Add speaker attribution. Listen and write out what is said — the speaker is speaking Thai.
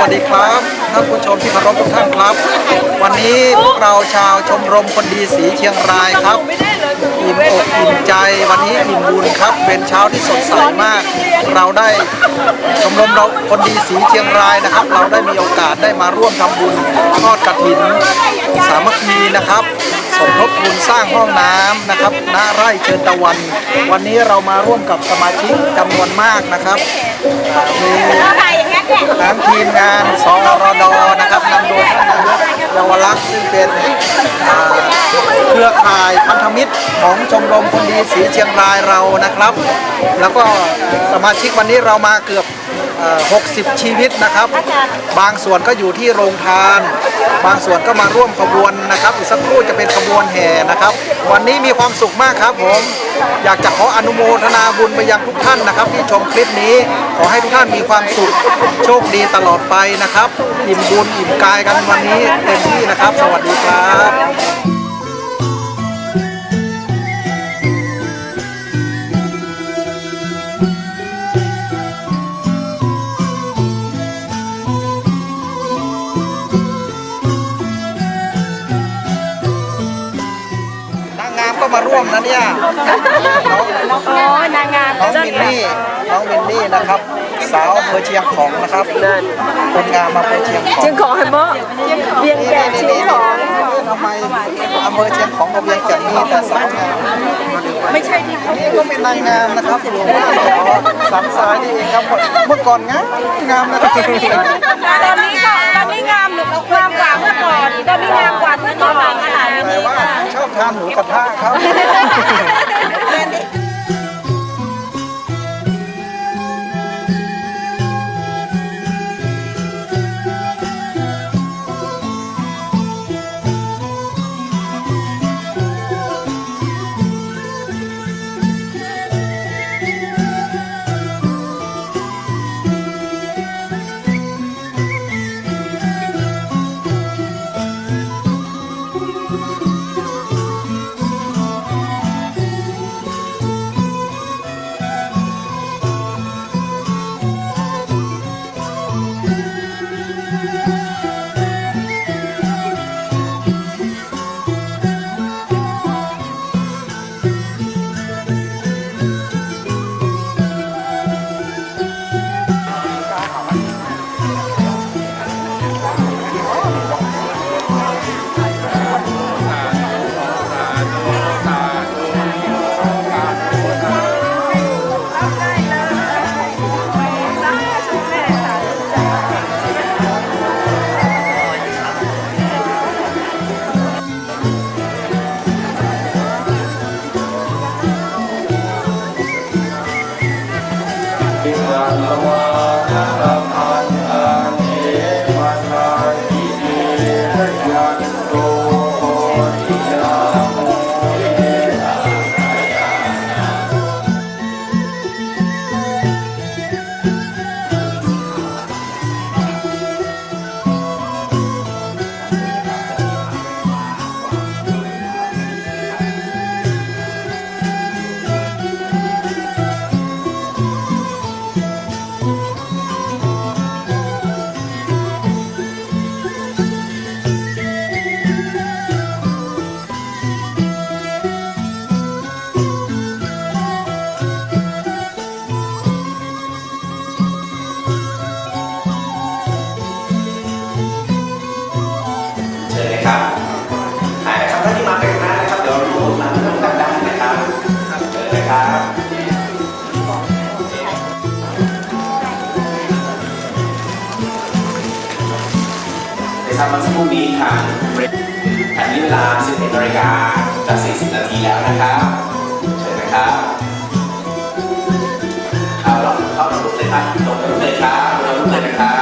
Speaker 1: วัสดีครับท่านผู้ชมที่เคารพทุกท่านครับ วันนี้พวกเราชาวชมรมคนดีสีเชียงรายครับอิ่มอกอิ่มใจวันนี้อิ่มบุญครับ เป็นเช้าที่สดใสมาก เราได้ชมรมเราคนดีสีเชียงรายนะครับ เราได้มีโอกาสได้มาร่วมทำบุญทอดกระถิน สามัคคีนะครับสมทบทุนสร้างห้องน้ำนะครับณไร่เชิญตะวัน วันนี้เรามาร่วมกับสมาชิกจำนวนมากนะครับมี ทั้งทีมงานสรดนะครับนำโดยนายกเยาวลักษณ์ซึ่งเป็นเครือข่ายพันธมิตรของชมรมคนดีสีเชียงรายเรานะครับ แล้วก็สมาชิกวันนี้เรามาเกือบ60 ชีวิตนะครับ บางส่วนก็อยู่ที่โรงทาน บางส่วนก็มาร่วมขบวนนะครับ อีกสักครู่จะเป็นขบวนแห่นะครับ วันนี้มีความสุขมากครับผม อยากจะขออนุโมทนาบุญไปยังทุกท่านนะครับ ที่ชมคลิปนี้ขอให้ทุกท่านมีความสุขโชคดีตลอดไปนะครับ อิ่มบุญอิ่มกายกันวันนี้เต็มที่นะครับ สวัสดีครับ มก็มาร่วมนะเนี่ยน้อง
Speaker 2: อ๋อนางงาม
Speaker 1: น้องมินนี่น้องมินนี่นะครับ สาวอำเภอเชียงของนะครับคนงามมาอำเภอเชียงของ
Speaker 2: จึงขอให้เหมาะเบียงแก่ชีวิตของ
Speaker 1: ทำไมอำเภอเชียงของกับเวียงจันทร์มีแต่สาวงาม
Speaker 2: ไม่ใช่ที่เขา
Speaker 1: นี่ก็เป็นนางงามนะครับหลวงพ่อหล่อสันสายนี่เองครับเมื่อก่อนงามงามนะครับ
Speaker 2: ตอนนี้ก็ตอนนี้งามหรือความกว่าเมื่าน
Speaker 1: หมูกระทะครับ
Speaker 3: เครับในทราบวันสักครู่นี้ทางเบรกอันนี้เวลา 11นาฬิกาจะ40 นาทีแล้วนะครับเชิญนะครับ เอาลองเข้ารูปเลยครับลงรูปเลยครับลงระบบสวยนะครับ